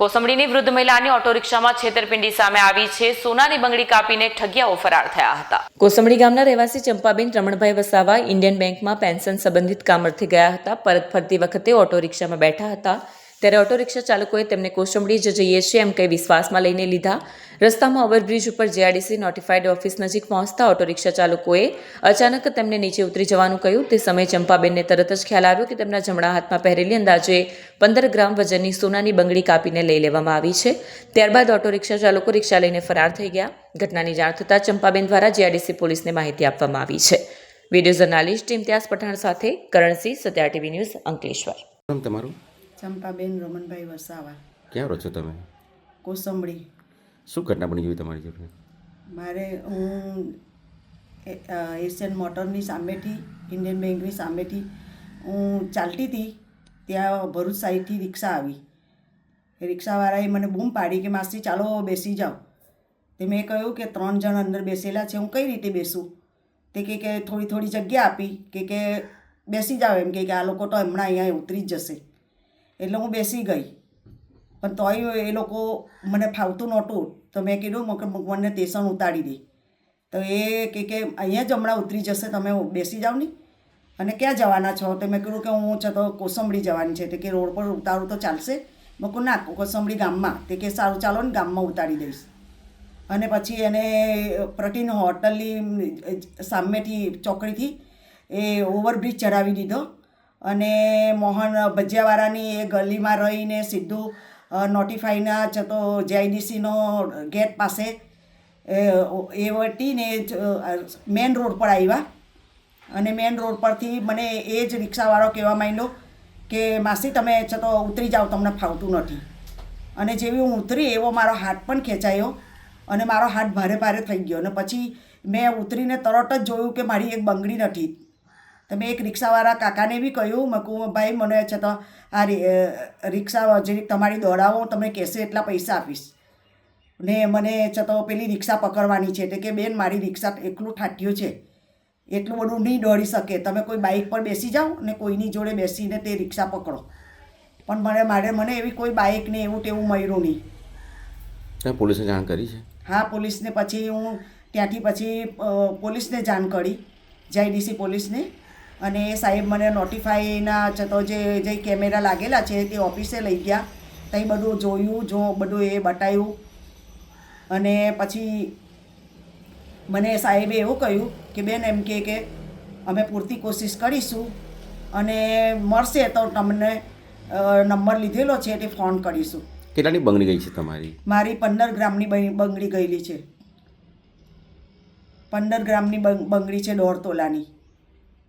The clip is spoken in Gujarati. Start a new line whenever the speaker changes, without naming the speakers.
કોસંબડીની વૃદ્ધ મહિલાની ઓટો રિક્ષામાં છેતરપિંડી સામે આવી છે. સોનાની બંગડી કાપીને ઠગિયાઓ ફરાર થયા હતા. કોસંબડી ગામના રહેવાસી ચંપાબેન રમણભાઈ વસાવા ઇન્ડિયન બેંકમાં પેન્શન સંબંધિત કામ અર્થે ગયા હતા. પરત ફરતી વખતે ઓટો રિક્ષામાં બેઠા હતા. ત્યારે ઓટો રિક્ષા ચાલકોએ તેમને કોસંબડી જ જઈએ છીએ એમ કહી વિશ્વાસમાં લઈને લીધા. રસ્તામાં ઓવરબ્રિજ ઉપર જીઆરડીસી નોટિફાઈડ ઓફિસ નજીક પહોંચતા ઓટો રિક્ષા ચાલકોએ અચાનક તેમને નીચે ઉતરી જવાનું કહ્યું. તે સમયે ચંપાબેનને તરત જ ખ્યાલ આવ્યો કે તેમના જમણા હાથમાં પહેરેલી અંદાજે પંદર ગ્રામ વજનની સોનાની બંગડી કાપીને લઈ લેવામાં આવી છે. ત્યારબાદ ઓટો રિક્ષા ચાલકો રિક્ષા લઈને ફરાર થઈ ગયા. ઘટનાની જાણ થતાં ચંપાબેન દ્વારા જીઆરડીસી પોલીસને માહિતી આપવામાં આવી છે. વીડિયો જર્નાલિસ્ટ ઇમ્તિયાઝ પઠાણ સાથે, કરણસિંહ સત્યા ટીવી ન્યૂઝ અંકલેશ્વર.
તમારું?
ચંપાબેન રમણભાઈ વસાવા.
ક્યાં રહો છો તમે?
કોસંબડી.
શું ઘટના બની ગઈ તમારી જોડે?
મારે હું એશિયન મોટરની સામેથી ઇન્ડિયન બેંકની સામેથી હું ચાલતી હતી ત્યાં ભરૂચ સાઈડથી રિક્ષા આવી. એ રિક્ષાવાળાએ મને બૂમ પાડી કે માસી ચાલો બેસી જાઓ. તે મેં કહ્યું કે ત્રણ જણ અંદર બેસેલા છે હું કઈ રીતે બેસું? તે કહે કે થોડી થોડી જગ્યા આપી. કે કે બેસી જાઓ. એમ કે આ લોકો તો હમણાં અહીંયા ઉતરી જ જશે. એટલે હું બેસી ગઈ. પણ તોય એ લોકો મને ફાવતું નહોતું. તો મેં કીધું મને સ્ટેશન ઉતારી દે. તો એ કે કે, અહીંયા જ હમણાં ઉતરી જશે, તમે બેસી જાઓ ને. અને ક્યાં જવાના છો? તો મેં કીધું કે, હું છે તો કોસંબડી જવાની છે. તે કે, રોડ પર ઉતારું તો ચાલશે. મેં કહું ના, કોસંબડી ગામમાં. તે કે, સારું, ચાલો ને, ગામમાં ઉતારી દઈશ. અને પછી એને પ્રટીન હોટલની સામેથી, ચોકડીથી એ ઓવરબ્રિજ ચડાવી દીધો. અને મોહન ભજીયાવાળાની એ ગલીમાં રહીને સીધું નોટિફાઈના જતો જેઆઈડીસીનો ગેટ પાસે, એ વટીને મેન રોડ પર આવ્યા. અને મેન રોડ પરથી મને એ જ રિક્ષાવાળો કહેવા માંડ્યો કે, માસી, તમે છતો ઉતરી જાઓ, તમને ફાવતું નથી. અને જેવી હું ઉતરી, એવો મારો હાથ પણ ખેંચાયો અને મારો હાથ ભારે ભારે થઈ ગયો. અને પછી મેં ઉતરીને તરત જ જોયું કે મારી એક બંગડી નથી. તો મેં એક રિક્ષાવાળા કાકાને બી કહ્યું મકું ભાઈ મને છે તો આ રિ- રિક્ષા જે તમારી દોડાવો હું તમને કહેશે એટલા પૈસા આપીશ. ને મને છે તો પેલી રિક્ષા પકડવાની છે એટલે કે બેન મારી રિક્ષા એટલું ઠાટ્યું છે એટલું બધું નહીં દોડી શકે તમે કોઈ બાઇક પર બેસી જાઓ ને કોઈની જોડે બેસીને તે રિક્ષા પકડો. પણ મને મારે મને એવી કોઈ બાઇક ને એવું તેવું મળ્યું નહીં.
તમે પોલીસને જાણ કરી છે?
હા પોલીસને પછી હું ત્યાંથી પછી પોલીસને જાણ કરી જીઆઈડીસી પોલીસને. અને એ સાહેબ મને નોટિફાઈના છે તો જે જે કેમેરા લાગેલા છે તે ઓફિસે લઈ ગયા. ત્યાં બધું જોયું જો બધું એ બતાવ્યું અને પછી મને સાહેબે એવું કહ્યું કે બેન એમ કે કે અમે પૂરતી કોશિશ કરીશું અને મળશે તો તમને નંબર લીધેલો છે તે ફોન કરીશું.
કેટલાની બંગડી ગઈ છે તમારી?
મારી પંદર ગ્રામની બંગડી ગયેલી છે. પંદર ગ્રામની બંગડી છે દોઢ તોલાની.